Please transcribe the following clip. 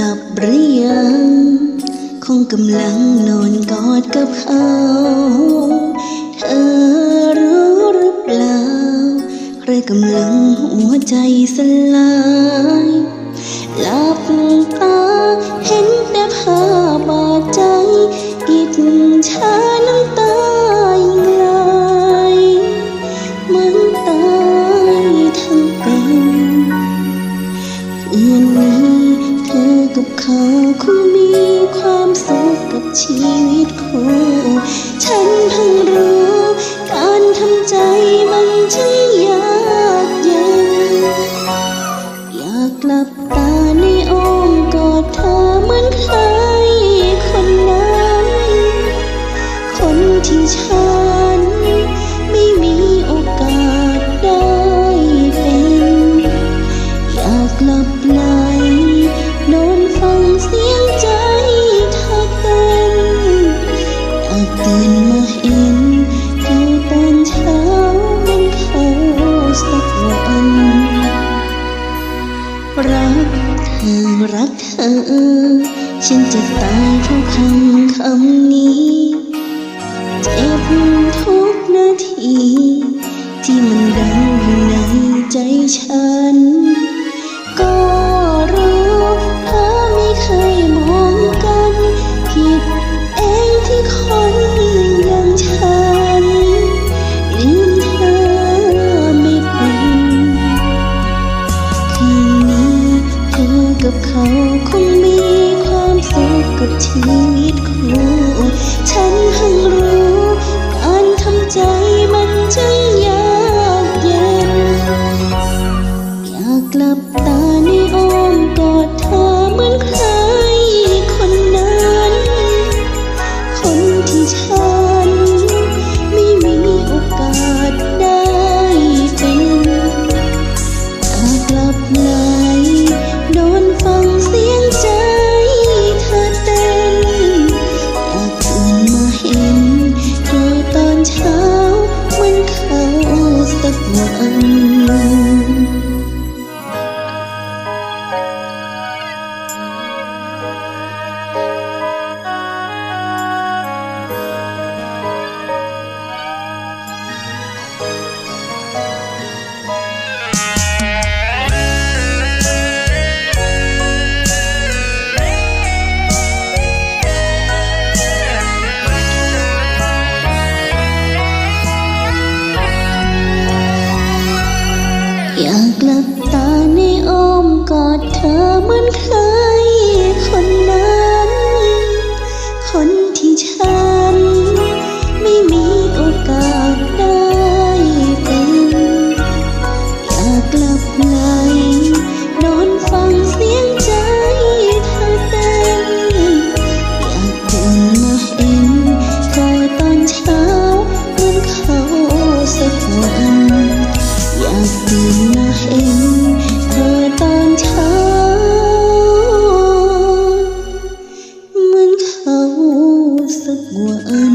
หลับหรือยัง คงกำลังนอนกอดกับเขา เธอรู้หรือเปล่า ใครกำลังหัวใจสลายหลับตาเห็นแต่ภาพบาดใจ อิจฉาน้ำตายิ่งไหลเหมันตายทั้งเป็นเพื่อนนี้ กับเขาคงมีความสุขกับชีวิตคู่ฉันเพิ่งรู้ การทำใจมันช่างยากเย็น อยากกลับตาในอ้อมกอดเธอเหมือนเคย รักเธอ ฉันจะตายเพราะคำคำนี้ เจ็บทุกนาที ที่มันดังอยู่ในใจฉัน เขาคงมีความสุขกับชีวิตคู่ฉันเพิ่งรู้การทำใจมันจึงยากเย็นอยากกลับ อยากหลับตาในอ้ giấc mùa ơi